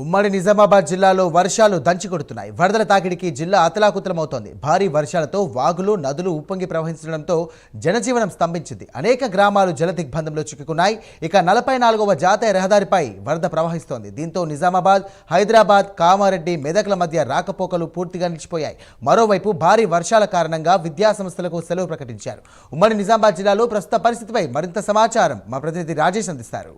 ఉమ్మడి నిజామాబాద్ జిల్లాలో వర్షాలు దంచికొడుతున్నాయి వరదల తాకిడికి జిల్లా అతలాకుతలమవుతోంది. భారీ వర్షాలతో వాగులు నదులు ఉప్పొంగి ప్రవహించడంతో జనజీవనం స్తంభించింది. అనేక గ్రామాలు జల దిగ్బంధంలో చిక్కుకున్నాయి. ఇక నలభై నాలుగవ జాతీయ రహదారిపై వరద ప్రవహిస్తోంది. దీంతో నిజామాబాద్ హైదరాబాద్ కామారెడ్డి మెదక్ల మధ్య రాకపోకలు పూర్తిగా నిలిచిపోయాయి. మరోవైపు భారీ వర్షాల కారణంగా విద్యా సంస్థలకు సెలవు ప్రకటించారు. ఉమ్మడి నిజామాబాద్ జిల్లాలో ప్రస్తుత పరిస్థితిపై మరింత సమాచారం మా ప్రతినిధి రాజేష్ అందిస్తారు.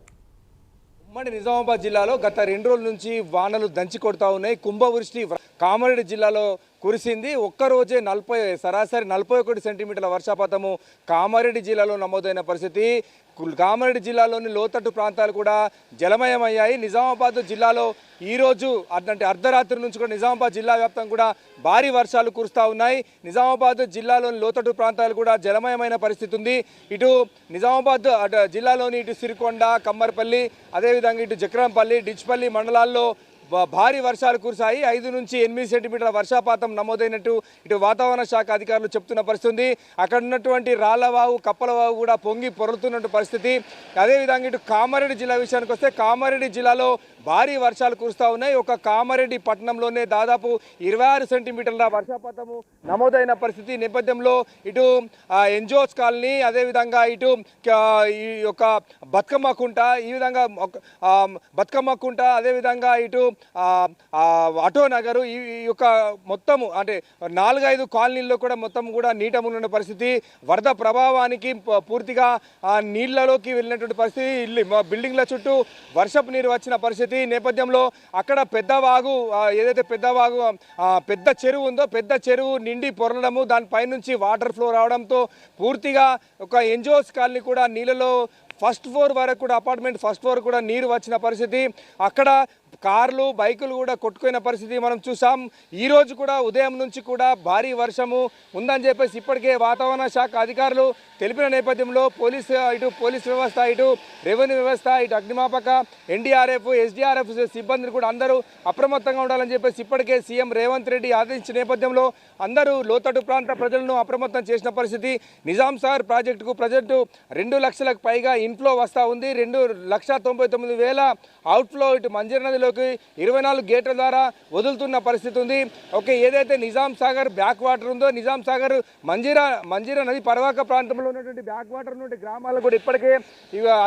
ఉమ్మడి నిజామాబాద్ జిల్లాలో గత రెండు రోజుల నుంచి వానలు దంచి కొడతా ఉన్నాయి. కుంభవృష్టి కామారెడ్డి జిల్లాలో కురిసింది. ఒక్కరోజే నలభై సరాసరి నలభై ఒకటి సెంటీమీటర్ల వర్షపాతము కామారెడ్డి జిల్లాలో నమోదైన పరిస్థితి. కామారెడ్డి జిల్లాలోని లోతట్టు ప్రాంతాలు కూడా జలమయమయ్యాయి. నిజామాబాద్ జిల్లాలో ఈరోజు అంటే అర్ధరాత్రి నుంచి కూడా నిజామాబాద్ జిల్లా వ్యాప్తంగా కూడా భారీ వర్షాలు కురుస్తూ ఉన్నాయి. నిజామాబాద్ జిల్లాలోని లోతట్టు ప్రాంతాలు కూడా జలమయమైన పరిస్థితి ఉంది. ఇటు నిజామాబాద్ అటు జిల్లాలోని ఇటు సిరికొండ కమ్మర్పల్లి అదేవిధంగా ఇటు జక్రంపల్లి డిచ్పల్లి మండలాల్లో భారీ వర్షాలు కురిశాయి. ఐదు నుంచి ఎనిమిది సెంటీమీటర్ల వర్షపాతం నమోదైనట్టు ఇటు వాతావరణ శాఖ అధికారులు చెప్తున్న పరిస్థితి. అక్కడ ఉన్నటువంటి రాళ్ళవావు కప్పలవావు కూడా పొంగి పొరులుతున్నట్టు పరిస్థితి. అదేవిధంగా ఇటు కామారెడ్డి జిల్లా విషయానికి వస్తే కామారెడ్డి జిల్లాలో భారీ వర్షాలు కురుస్తూ ఉన్నాయి. ఒక కామారెడ్డి పట్టణంలోనే దాదాపు ఇరవై ఆరు సెంటీమీటర్ల వర్షపాతము నమోదైన పరిస్థితి. నేపథ్యంలో ఇటు ఎన్జిఓస్ కాలనీ అదేవిధంగా ఇటు ఈ యొక్క బతుకమ్మ కుంట ఈ విధంగా బతుకమ్మ కుంట అదేవిధంగా ఇటు అటో నగరు ఈ యొక్క మొత్తము అంటే నాలుగైదు కాలనీల్లో కూడా మొత్తం కూడా నీట ఉన్న పరిస్థితి వరద ప్రభావానికి పూర్తిగా నీళ్ళలోకి వెళ్ళినటువంటి పరిస్థితి ఇల్లు మా బిల్డింగ్ల చుట్టూ వర్షపు నీరు వచ్చిన పరిస్థితి నేపథ్యంలో అక్కడ పెద్దవాగు ఏదైతే పెద్దవాగు పెద్ద చెరువు ఉందో పెద్ద చెరువు నిండి పొరలడము దానిపై నుంచి వాటర్ ఫ్లో రావడంతో పూర్తిగా ఒక ఎన్జిఓస్ కాలనీ కూడా నీళ్ళలో ఫస్ట్ ఫ్లోర్ వరకు కూడా అపార్ట్మెంట్ ఫస్ట్ ఫ్లోర్ కూడా నీరు వచ్చిన పరిస్థితి. అక్కడ కార్లు బైకులు కూడా కొట్టుకున్న పరిస్థితి మనం చూసాం. ఈరోజు కూడా ఉదయం నుంచి కూడా భారీ వర్షము ఉందని చెప్పేసి ఇప్పటికే వాతావరణ శాఖ అధికారులు తెలిపిన నేపథ్యంలో పోలీస్ ఇటు పోలీస్ వ్యవస్థ ఇటు రెవెన్యూ వ్యవస్థ ఇటు అగ్నిమాపక ఎన్డీఆర్ఎఫ్ ఎస్డీఆర్ఎఫ్ సిబ్బందిని కూడా అందరూ అప్రమత్తంగా ఉండాలని చెప్పేసి ఇప్పటికే సీఎం రేవంత్ రెడ్డి ఆదేశించిన నేపథ్యంలో అందరూ లోతట్టు ప్రాంత ప్రజలను అప్రమత్తం చేసిన పరిస్థితి. నిజాం సార్ ప్రాజెక్టుకు ప్రజెంట్ రెండు లక్షలకు పైగా ఇన్ఫ్లో వస్తూ ఉంది. రెండు లక్ష తొంభై తొమ్మిది వేల అవుట్ఫ్లో ఇటు మంజీర నదిలోకి ఇరవై నాలుగు గేట్ల ద్వారా వదులుతున్న పరిస్థితి ఉంది. ఓకే ఏదైతే నిజాం సాగర్ బ్యాక్ వాటర్ ఉందో నిజాం సాగర్ మంజీరా మంజీరా నది పర్వాక ప్రాంతంలో ఉన్నటువంటి బ్యాక్ వాటర్ నుండి గ్రామాలకు కూడా ఇప్పటికే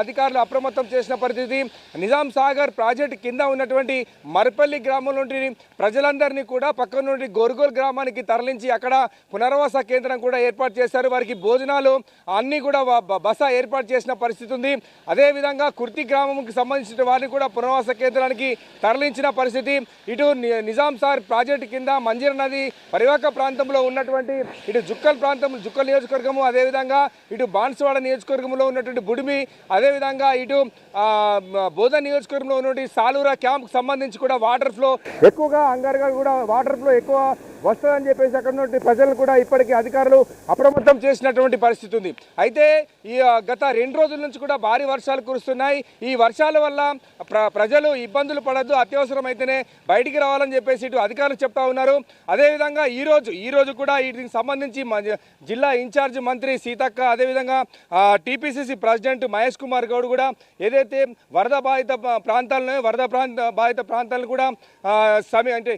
అధికారులు అప్రమత్తం చేసిన పరిస్థితి. నిజాం సాగర్ ప్రాజెక్టు కింద ఉన్నటువంటి మరపల్లి గ్రామం నుండి ప్రజలందరినీ కూడా పక్క నుండి గోరుగోల్ గ్రామానికి తరలించి అక్కడ పునర్వాస కేంద్రం కూడా ఏర్పాటు చేశారు. వారికి భోజనాలు అన్నీ కూడా బస ఏర్పాటు చేసిన పరిస్థితి ఉంది. అదేవిధంగా కుర్తి గ్రామంకి సంబంధించిన వారిని కూడా పునర్వాస కేంద్రానికి తరలించిన పరిస్థితి. ఇటు నిజాంసార్ నిజాం సార్ ప్రాజెక్టు కింద మంజీర నది పరివాహక ప్రాంతంలో ఉన్నటువంటి ఇటు జుక్కల్ ప్రాంతం జుక్కల్ నియోజకవర్గము అదేవిధంగా ఇటు బాన్సువాడ నియోజకవర్గంలో ఉన్నటువంటి బుడిమి అదేవిధంగా ఇటు ఆ, బోధన నియోజకవర్గంలో ఉన్నటువంటి సాలూరా క్యాంప్కి సంబంధించి కూడా వాటర్ ఫ్లో ఎక్కువగా అంగారుగా కూడా వాటర్ ఫ్లో ఎక్కువ వస్తుందని చెప్పేసి అక్కడ ఉన్నటువంటి ప్రజలను కూడా ఇప్పటికీ అధికారులు అప్రమత్తం చేసినటువంటి పరిస్థితి ఉంది. అయితే ఈ గత రెండు రోజుల నుంచి కూడా భారీ వర్షాలు కురుస్తున్నాయి. ఈ వర్షాల వల్ల ప్ర ప్రజలు ఇబ్బందులు పడద్దు అత్యవసరమైతేనే బయటికి రావాలని చెప్పేసి ఇటు అధికారులు చెప్తా ఉన్నారు. అదేవిధంగా ఈ రోజు కూడా వీటికి సంబంధించి జిల్లా ఇన్ఛార్జ్ మంత్రి సీతక్క అదేవిధంగా టీపీసీసీ ప్రెసిడెంట్ మహేష్ కుమార్ గౌడ్ కూడా ఏదైతే వరద బాధిత ప్రాంతాలను వరద ప్రాంత బాధిత ప్రాంతాలను కూడా ఆ, సమీ అంటే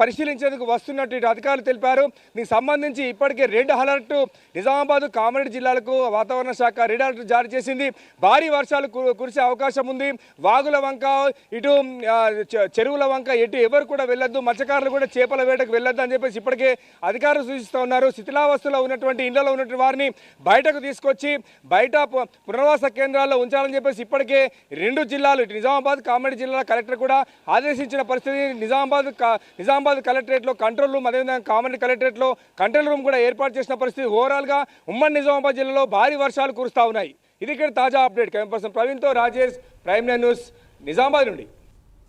పరిశీలించేందుకు వస్తున్నట్టు ఇటు అధికారులు తెలిపారు. దీనికి సంబంధించి ఇప్పటికే రెడ్ అలర్ట్ నిజామాబాద్ కామారెడ్డి జిల్లాలకు వాతావరణ శాఖ రెడ్ అలర్ట్ జారీ చేసింది. భారీ వర్షాలు కు- కురిసే అవకాశం ఉంది. వాగుల వంక ఇటు చె- చెరువుల వంక ఎటు ఎవరు కూడా వెళ్ళొద్దు. మత్స్యకారులు కూడా చేపల వేటకు వెళ్ళొద్దు అని చెప్పేసి ఇప్పటికే అధికారులు సూచిస్తూ ఉన్నారు. శిథిలావస్థలో ఉన్నటువంటి ఇళ్ళలో ఉన్నటువంటి వారిని బయటకు తీసుకొచ్చి బయట పునర్వాస కేంద్రాల్లో ఉంచాలని చెప్పేసి ఇప్పటికే రెండు జిల్లాలు ఇటు నిజామాబాద్ కామారెడ్డి జిల్లాల కలెక్టర్ కూడా ఆదేశించిన పరిస్థితి. నిజామాబాద్ నిజామాబాద్ కలెక్టరేట్లో కంట్రోల్ రూమ్ అదేవిధంగా కామన్ కలెక్టరేట్లో కంట్రోల్ రూమ్ కూడా ఏర్పాటు చేసిన పరిస్థితి ఓవరాల్గా ఉమ్మడి నిజామాబాద్ జిల్లాలో భారీ వర్షాలు కురుస్తూ ఉన్నాయి. ఇది ఇక్కడ తాజా update. Camera person ప్రవీణ్తో Rajesh prime nine news Nizamabad నుండి.